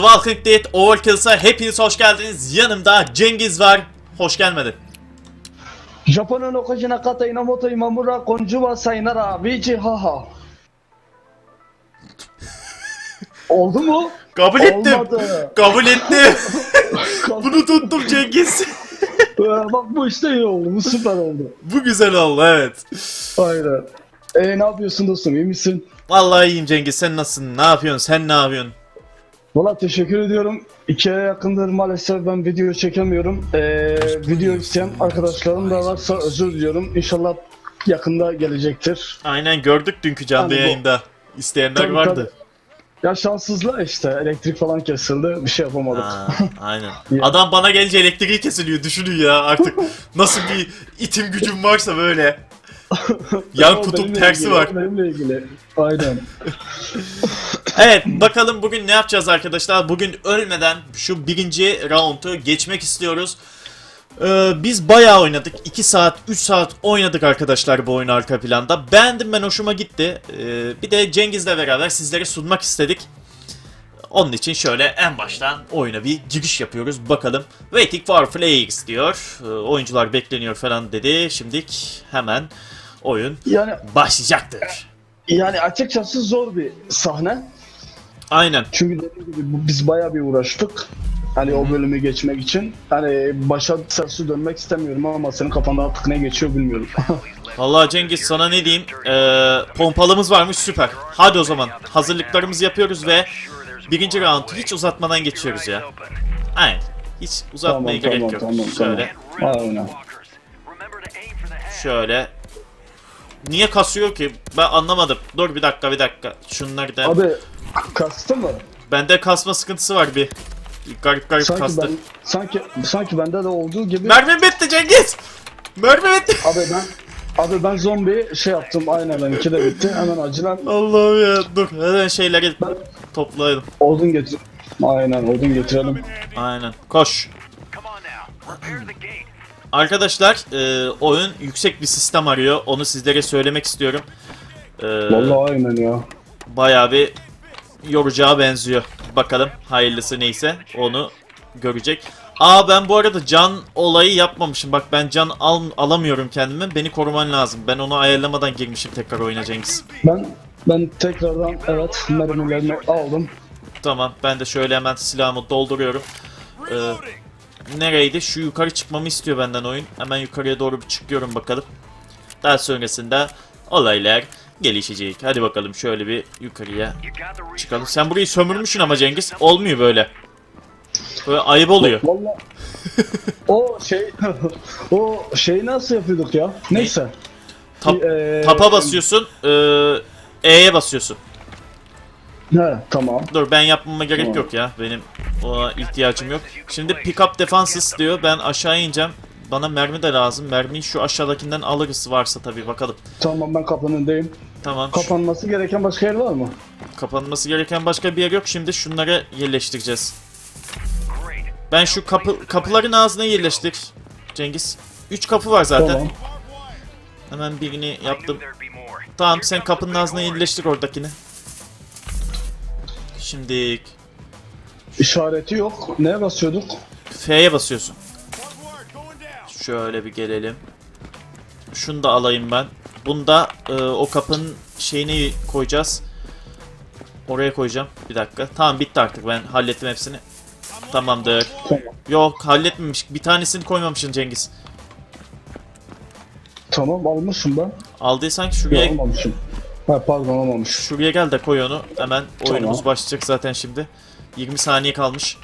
The Walking Dead Oracle'sa hepiniz hoş geldiniz. Yanımda Cengiz var. Hoş gelmedi. Japon'un okajina kata inamoto imamura konjuwa sainara vici haha. Oldu mu? Kabul ettim. Olmadı. Kabul ettim. Bunu tuttum Cengiz. Ee, bak bu işte iyi oldu. Bu süper oldu. Bu güzel oldu evet. Aynen. Eee ne yapıyorsun dostum iyi misin? Vallahi iyiyim Cengiz sen nasılsın? Ne yapıyorsun? Sen ne yapıyorsun? Valla teşekkür ediyorum. İki aya yakındır maalesef ben video çekemiyorum. Ee, video isteyen arkadaşlarım da varsa özür diliyorum. İnşallah yakında gelecektir. Aynen gördük dünkü canlı Yani bu- yayında. İsteyenler Tabii, vardı. Ya şanssızla işte elektrik falan kesildi. Bir şey yapamadık. Aa, aynen. Ya. Adam bana gelince elektriği kesiliyor. Düşünün ya artık nasıl bir itim gücüm varsa böyle. Yan kutup tersi ilgili, var. Benimle ilgili. Aynen. Evet bakalım bugün ne yapacağız arkadaşlar. Bugün ölmeden şu birinci roundu geçmek istiyoruz. Ee, biz bayağı oynadık. 2 saat 3 saat oynadık arkadaşlar bu oyunu arka planda. Beğendim ben hoşuma gitti. Ee, bir de Cengiz'le beraber sizlere sunmak istedik. Onun için şöyle en baştan oyuna bir giriş yapıyoruz. Bakalım. Waiting for players diyor. Ee, oyuncular bekleniyor falan dedi. Şimdilik hemen oyun Yani başlayacaktır. yani açıkçası zor bir sahne. Aynen. Çünkü dediğim gibi biz bayağı bir uğraştık. Hani o bölümü geçmek için. Hani başa tersi dönmek istemiyorum ama senin kafanda artık ne geçiyor bilmiyorum. Vallahi Cengiz sana ne diyeyim? Ee, pompalımız varmış süper. Hadi o zaman hazırlıklarımızı yapıyoruz ve birinci roundu hiç uzatmadan geçiyoruz ya. Aynen. Hiç uzatmaya Tamam, gerek tamam, yok. tamam, şöyle, Aynen. şöyle. Niye kasıyor ki? Ben anlamadım. Dur bir dakika, bir dakika. Şunları da. Abi kastı mı? Bende kasma sıkıntısı var bir. Garip garip Sanki kastı. ben sanki sanki bende de olduğu gibi. Mermim bitti Cengiz. Mermi bitti. Abi ben Abi ben zombi şey yaptım aynen benimki de bitti. Hemen acilen Allah'ım ya. Dur hemen şeyleri toplayalım. odun getir. Aynen odun getirelim. Aynen. Koş. Arkadaşlar e, oyun yüksek bir sistem arıyor. Onu sizlere söylemek istiyorum. E, Vallahi aynen ya. bayağı bir yoracağı benziyor. Bakalım hayırlısı neyse onu görecek. Aa ben bu arada can olayı yapmamışım. Bak ben can al, alamıyorum kendime. Beni koruman lazım. Ben onu ayarlamadan girmişim tekrar oyuna Cengiz. Ben ben tekrardan evet mermilerimi aldım. Tamam ben de şöyle hemen silahımı dolduruyorum. Ee, nereydi? Şu yukarı çıkmamı istiyor benden oyun. Hemen yukarıya doğru bir çıkıyorum bakalım. Daha sonrasında olaylar gelişecek. Hadi bakalım şöyle bir yukarıya çıkalım. Sen burayı sömürmüşsün ama Cengiz. Olmuyor böyle. Böyle ayıp oluyor. Vallahi o şey o şeyi nasıl yapıyorduk ya? Neyse. Tap- Ee, Tapa basıyorsun. ee, E'ye basıyorsun. He tamam. Dur ben yapmama gerek Tamam. yok ya. Benim ona ihtiyacım yok. Şimdi pick up defenses diyor. Ben aşağı ineceğim. Bana mermi de lazım. Mermiyi şu aşağıdakinden alırız varsa tabii bakalım. Tamam ben kapının. Tamam. Kapanması gereken başka yer var mı? kapanması gereken başka bir yer yok. Şimdi şunları yerleştireceğiz. Ben şu kapı kapıların ağzına yerleştir. Cengiz. 3 kapı var zaten. Tamam. Hemen birini yaptım. Tamam sen kapının ağzına yerleştir oradakini. Şimdi İşareti yok. Neye basıyorduk? F'ye basıyorsun. Şöyle bir gelelim. Şunu da alayım ben. Bunda e, o kapının şeyini koyacağız. Oraya koyacağım. Bir dakika. Tamam bitti artık. Ben hallettim hepsini. Tamamdır. Tamam. Yok halletmemiş. Bir tanesini koymamışsın Cengiz. Tamam almışım ben. Aldıysan Yok şuraya almamışım. Ha pardon almamış. şuraya gel de koy onu. Hemen oyunumuz Tamam. başlayacak zaten şimdi. 20 saniye kalmış.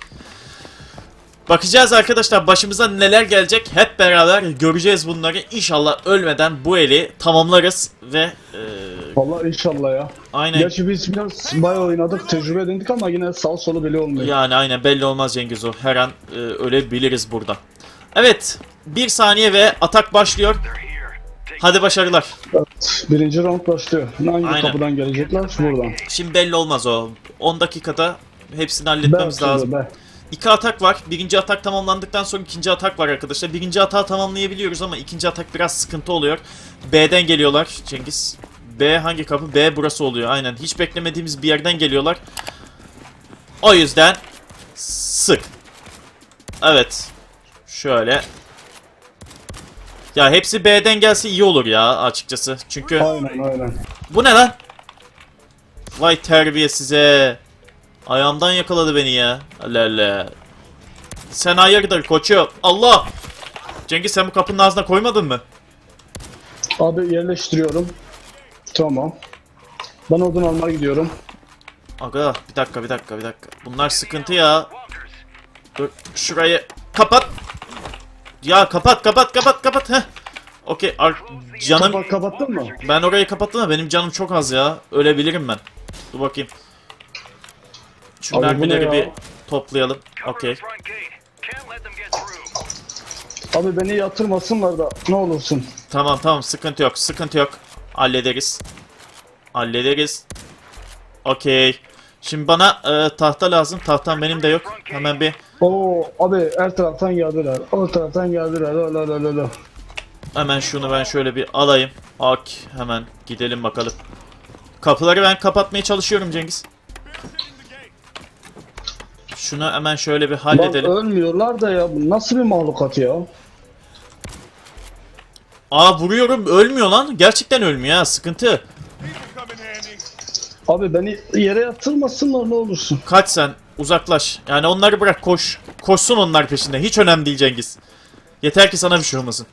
Bakacağız arkadaşlar başımıza neler gelecek hep beraber göreceğiz bunları. İnşallah ölmeden bu eli tamamlarız ve e, Vallahi inşallah ya. aynen Gerçi biz biraz bayağı oynadık, tecrübe edindik ama yine sağ solu bile olmuyor. yani aynen belli olmaz Cengiz o. Her an e, ölebiliriz burada. Evet bir saniye ve atak başlıyor. Hadi başarılar. Evet, birinci round başlıyor. Hangi Aynen. kapıdan gelecekler? Buradan. Şimdi belli olmaz o. 10 dakikada hepsini halletmemiz Ben lazım. be. İki atak var. Birinci atak tamamlandıktan sonra ikinci atak var arkadaşlar. Birinci atağı tamamlayabiliyoruz ama ikinci atak biraz sıkıntı oluyor. B'den geliyorlar Cengiz. B hangi kapı? B burası oluyor aynen. Hiç beklemediğimiz bir yerden geliyorlar. O yüzden Sık. Evet. Şöyle. Ya hepsi B'den gelse iyi olur ya açıkçası. Çünkü Aynen aynen. bu ne lan? Vay terbiye size. Ayağımdan yakaladı beni ya. Allah. Sen hayırdır koçum? Allah! Cengiz sen bu kapının ağzına koymadın mı? Abi yerleştiriyorum. Tamam. Ben odun almaya gidiyorum. Aga bir dakika bir dakika bir dakika. Bunlar sıkıntı ya. Dur şurayı kapat. Ya kapat kapat kapat kapat. Heh. Okey ar- canım Kapat, kapattın mı? ben orayı kapattım da benim canım çok az ya. Ölebilirim ben. Dur bakayım. Şu Abi bu ne mermileri ya? bir toplayalım. Okey. through. Abi beni yatırmasınlar da ne olursun. Tamam tamam sıkıntı yok sıkıntı yok. Hallederiz. Hallederiz. Okey. Şimdi bana e, tahta lazım. Tahtam benim de yok. Hemen bir Oo abi her taraftan geldiler. O taraftan geldiler. La la la la. Hemen şunu ben şöyle bir alayım. Ak hemen gidelim bakalım. Kapıları ben kapatmaya çalışıyorum Cengiz. Şunu hemen şöyle bir halledelim. ölmüyorlar da ya bu nasıl bir mahlukat ya? Aa vuruyorum ölmüyor lan. Gerçekten ölmüyor ha sıkıntı. Abi beni yere yatırmasınlar ne olursun. Kaç sen uzaklaş. Yani onları bırak koş. Koşsun onlar peşinde. Hiç önemli değil Cengiz. Yeter ki sana bir şey olmasın.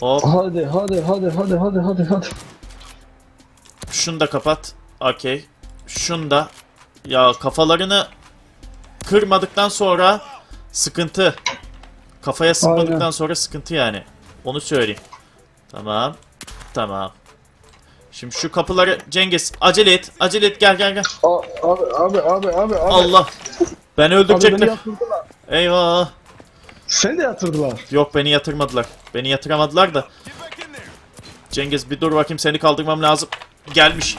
Hop Hadi hadi hadi hadi hadi hadi hadi. şunu da kapat. Okey. Şunu da. Ya kafalarını kırmadıktan sonra sıkıntı. Kafaya sıkmadıktan Aynen. sonra sıkıntı yani. Onu söyleyeyim. Tamam. Tamam. Şimdi şu kapıları Cengiz acele et. Acele et gel gel gel. Abi abi abi abi abi. Allah. Ben öldürecekler. Eyvah. Seni de yatırdılar. Yok beni yatırmadılar. Beni yatıramadılar da. Cengiz bir dur bakayım seni kaldırmam lazım. Gelmiş.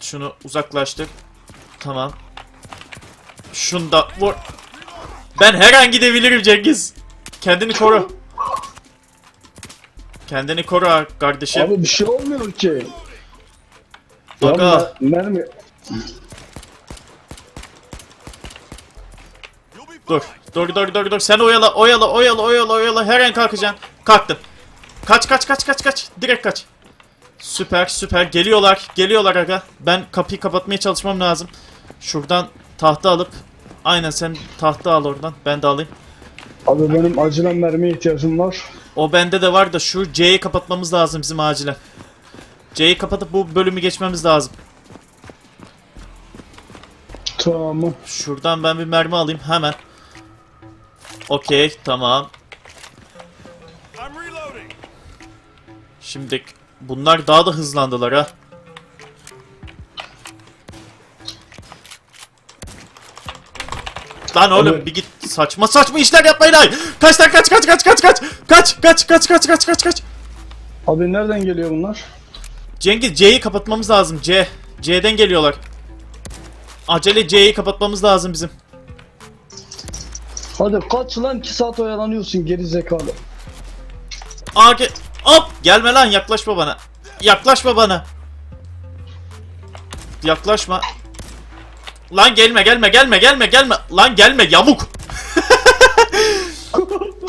Şunu uzaklaştır. Tamam. Şunu da vur. Ben her an gidebilirim Cengiz. Kendini koru. Kendini koru kardeşim. Abi bir şey olmuyor ki. Aga. mer- mermi. Dur. Dur dur dur dur. Sen oyala oyala oyala oyala oyala. Her an kalkacaksın. Kalktım. Kaç kaç kaç kaç kaç. Direkt kaç. Süper süper. Geliyorlar. Geliyorlar aga. Ben kapıyı kapatmaya çalışmam lazım. Şuradan tahta alıp. Aynen sen tahta al oradan. Ben de alayım. Abi benim acilen mermiye ihtiyacım var. O bende de var da şu C'yi kapatmamız lazım bizim acilen. C'yi kapatıp bu bölümü geçmemiz lazım. Tamam. Şuradan ben bir mermi alayım hemen. Okey tamam. Şimdi bunlar daha da hızlandılar ha. Lan oğlum Abi- bir git saçma saçma işler yapmayın ay. Kaç lan kaç kaç kaç kaç kaç. Kaç kaç kaç kaç kaç kaç kaç. Abi nereden geliyor bunlar? Cengiz C'yi kapatmamız lazım C. C'den geliyorlar. Acele C'yi kapatmamız lazım bizim. Hadi kaç lan 2 saat oyalanıyorsun geri zekalı. AG hop gelme lan yaklaşma bana. Yaklaşma bana. Yaklaşma. Lan gelme gelme gelme gelme gelme. Lan gelme yamuk.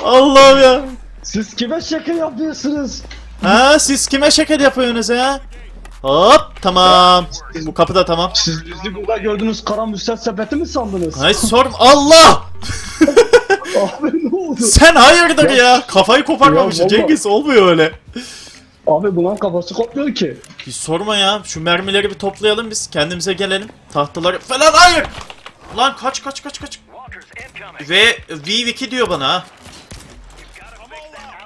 Allah'ım ya. Siz kime şaka yapıyorsunuz? Ha siz kime şeker yapıyorsunuz ya? Hop tamam. Bu kapı da tamam. Siz bizi burada gördüğünüz kara müstet sepeti mi sandınız? Hay sorm Allah. Abi ne oldu? Sen hayırdır ya? Kafayı koparmamışsın Ya. Cengiz olmuyor öyle. Abi bunun kafası kopmuyor ki. Bir sorma ya. Şu mermileri bir toplayalım biz. Kendimize gelelim. Tahtaları falan hayır. Lan kaç kaç kaç kaç. Ve V2 diyor bana ha.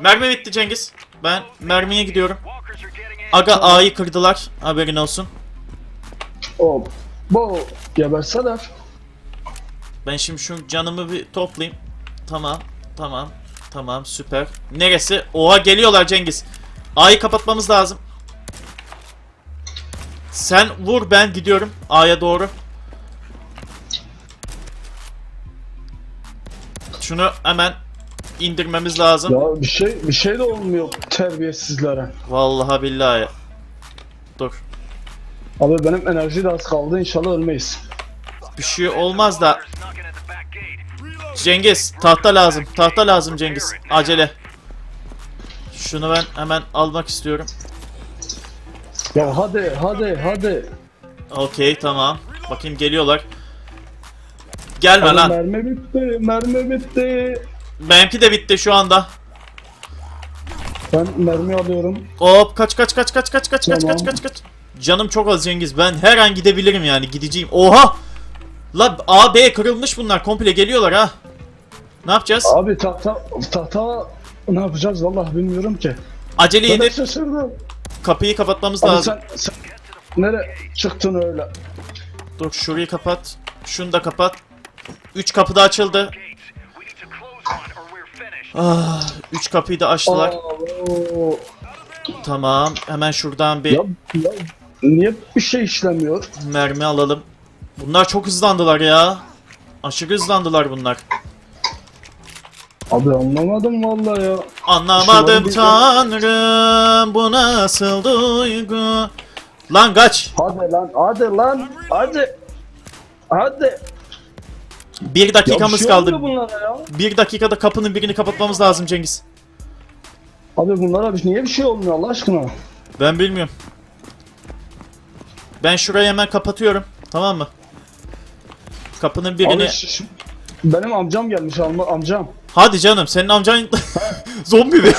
Mermi bitti Cengiz. Ben mermiye gidiyorum. Aga A'yı kırdılar. Haberin olsun. Hop. Bu geberseler. Ben şimdi şu canımı bir toplayayım. Tamam. Tamam. Tamam süper. Neresi? Oha geliyorlar Cengiz. A'yı kapatmamız lazım. Sen vur ben gidiyorum A'ya doğru. Şunu hemen indirmemiz lazım. Ya bir şey bir şey de olmuyor terbiyesizlere. Vallahi billahi. Dur. Abi benim enerji de az kaldı inşallah ölmeyiz. bir şey olmaz da. Cengiz tahta lazım. Tahta lazım Cengiz. Acele. Şunu ben hemen almak istiyorum. Ya hadi hadi hadi. Okey tamam. Bakayım geliyorlar. Gelme Abi lan. mermi bitti mermi bitti. Benimki de bitti şu anda. Ben mermi alıyorum. Hop kaç kaç kaç kaç kaç kaç kaç Tamam. kaç kaç kaç. Canım çok az Cengiz. Ben her an gidebilirim yani gideceğim. Oha! La A B kırılmış bunlar. Komple geliyorlar ha. Ne yapacağız? Abi tahta tahta ne yapacağız vallahi bilmiyorum ki. Acele Ben de edip şaşırdım. kapıyı kapatmamız Abi lazım. sen, sen nereye çıktın öyle? Dur şurayı kapat. Şunu da kapat. 3 kapı da açıldı. Ah, 3 kapıyı da açtılar. Oo, Tamam. Hemen şuradan bir ya, ya, niye bir şey işlemiyor? mermi alalım. Bunlar çok hızlandılar ya. Aşırı hızlandılar bunlar. Abi anlamadım vallahi ya. Anlamadım Şu tanrım bu nasıl duygu. Lan kaç. Hadi lan hadi lan hadi. Hadi. Bir Ya dakikamız şey kaldı. ya. Bir dakikada kapının birini kapatmamız lazım Cengiz. Abi bunlara bir- niye bir şey olmuyor Allah aşkına? Ben bilmiyorum. Ben şurayı hemen kapatıyorum. Tamam mı? Kapının birini... Abi şu- benim amcam gelmiş alma amcam. Hadi canım senin amcan zombi mi?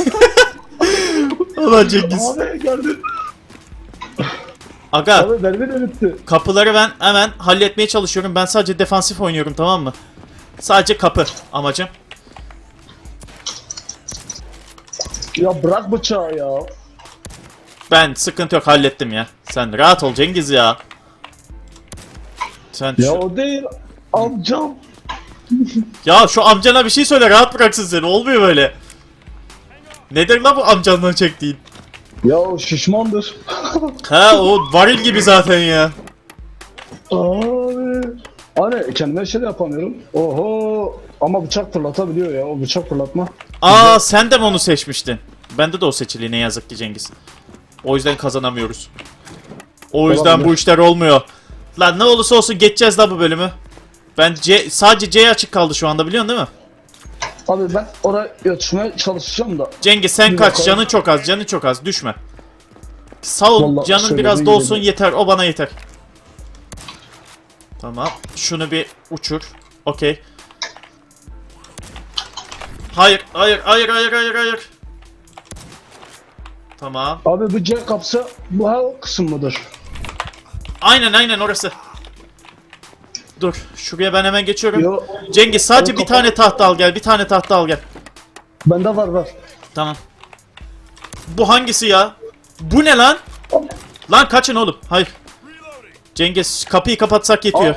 Ulan Cengiz. Abi geldi. Aga Abi kapıları ben hemen halletmeye çalışıyorum. Ben sadece defansif oynuyorum tamam mı? Sadece kapı amacım. Ya bırak bıçağı ya. Ben sıkıntı yok hallettim ya. Sen rahat ol Cengiz ya. Sen Ya şu- o değil amcam. Ya şu amcana bir şey söyle rahat bıraksın seni. Olmuyor böyle. Nedir lan bu amcandan çektiğin? Ya o şişmandır. Ha o varil gibi zaten ya. Abi. Hani kendime şey de yapamıyorum. Oho. Ama bıçak fırlatabiliyor ya o bıçak fırlatma. Aa sen de mi onu seçmiştin? Bende de o seçili ne yazık ki Cengiz. O yüzden kazanamıyoruz. O yüzden Olabilir. bu işler olmuyor. Lan ne olursa olsun geçeceğiz la bu bölümü. Ben C, sadece C açık kaldı şu anda biliyorsun değil mi? Abi ben oraya yatışmaya çalışacağım da. Cengiz sen Bir kaç bakalım. canın çok az canın çok az düşme. Sağ ol Vallahi canın biraz dolsun yeter o bana yeter. Tamam şunu bir uçur. Okey. Hayır hayır hayır hayır hayır hayır. Tamam. Abi bu C kapsa bu o kısım mıdır? Aynen aynen orası. Dur şuraya ben hemen geçiyorum. Yo. Cengiz sadece bir tane tahta al gel bir tane tahta al gel. Bende var var. Tamam. Bu hangisi ya? Bu ne lan? Lan kaçın oğlum. Hayır. Cengiz kapıyı kapatsak yetiyor.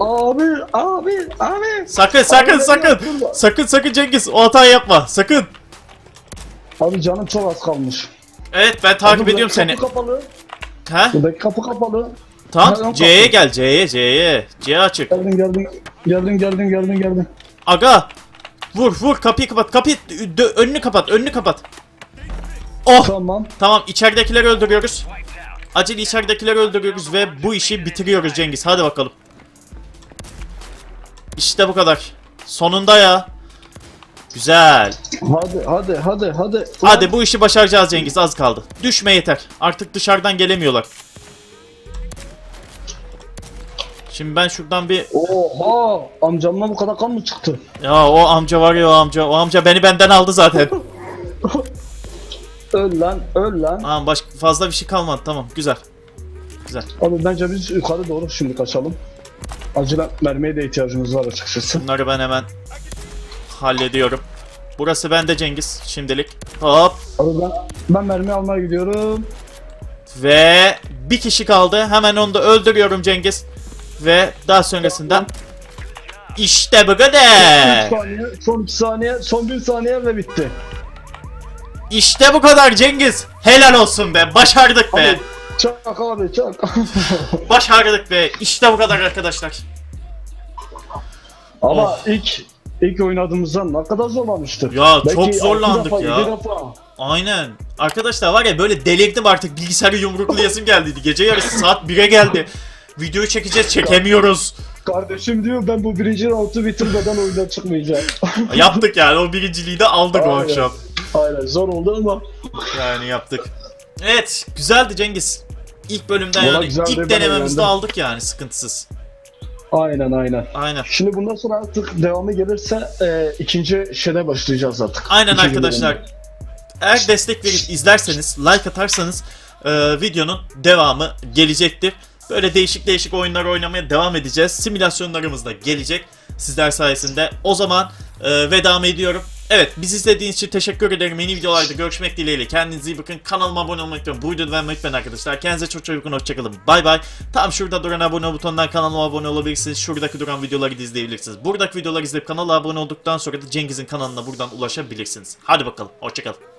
Abi abi abi. Sakın sakın Abi, sakın. Sakın sakın Cengiz o hatayı yapma. Sakın. Abi canım çok az kalmış. Evet ben takip Abi, ediyorum kapı seni. kapalı. Ha? Buradaki kapı kapalı. Tamam C'ye kapı. gel C'ye C'ye. C açık. Geldin geldin. Geldin geldin geldin geldin. Aga. Vur vur kapıyı kapat. Kapıyı önünü kapat önünü kapat. Oh Tamam. tamam içeridekileri öldürüyoruz. Acele içeridekileri öldürüyoruz ve bu işi bitiriyoruz Cengiz. Hadi bakalım. İşte bu kadar. Sonunda ya. Güzel. Hadi hadi hadi hadi. Hadi bu işi başaracağız Cengiz. Az kaldı. Düşme yeter. Artık dışarıdan gelemiyorlar. Şimdi ben şuradan bir... Oha! Amcamdan bu kadar kan mı çıktı? Ya o amca var ya o amca. O amca beni benden aldı zaten. Öl lan, öl lan. Tamam başka fazla bir şey kalmadı. Tamam güzel. Güzel. Abi bence biz yukarı doğru şimdi kaçalım. Acilen mermiye de ihtiyacımız var açıkçası. Bunları ben hemen hallediyorum. Burası bende Cengiz şimdilik. Hop. Abi ben, ben mermi almaya gidiyorum. Ve bir kişi kaldı. Hemen onu da öldürüyorum Cengiz. Ve daha sonrasında işte bu 3 kadar. saniye, son 2 saniye, son 1 saniye ve bitti. İşte bu kadar Cengiz. Helal olsun be. Başardık be. Abi, çak abi çak. Başardık be. İşte bu kadar arkadaşlar. Ama Of. ilk ilk oynadığımızda ne kadar zorlamıştık. Ya, Belki çok altı zorlandık defa, ya. yedi defa. Aynen. Arkadaşlar var ya böyle delirdim artık bilgisayarı yumruklayasım geldiydi. Gece yarısı saat 1'e geldi. Videoyu çekeceğiz çekemiyoruz. Kardeşim diyor ben bu birinci roundu bitirmeden oyundan çıkmayacağım. Yaptık yani o birinciliği de aldık o Aynen. akşam. Aynen zor oldu ama Yani yaptık. Evet güzeldi Cengiz. İlk bölümden Valla yani güzeldi, ilk denememizde aldık yani sıkıntısız. aynen aynen. Aynen. Şimdi bundan sonra artık devamı gelirse e, ikinci şeyde başlayacağız artık. Aynen İkinci arkadaşlar. bölümde. Eğer destek verip izlerseniz, like atarsanız e, videonun devamı gelecektir. Böyle değişik değişik oyunlar oynamaya devam edeceğiz. Simülasyonlarımız da gelecek sizler sayesinde. O zaman e, vedamı ediyorum. Evet bizi izlediğiniz için teşekkür ederim. Yeni videolarda görüşmek dileğiyle. Kendinize iyi bakın. Kanalıma abone olmayı unutmayın. Bu videoyu beğenmeyi unutmayın arkadaşlar. Kendinize çok çok iyi bakın. Hoşçakalın. Bay bay. Tam şurada duran abone butonundan kanalıma abone olabilirsiniz. Şuradaki duran videoları da izleyebilirsiniz. Buradaki videoları izleyip kanala abone olduktan sonra da Cengiz'in kanalına buradan ulaşabilirsiniz. Hadi bakalım. Hoşçakalın.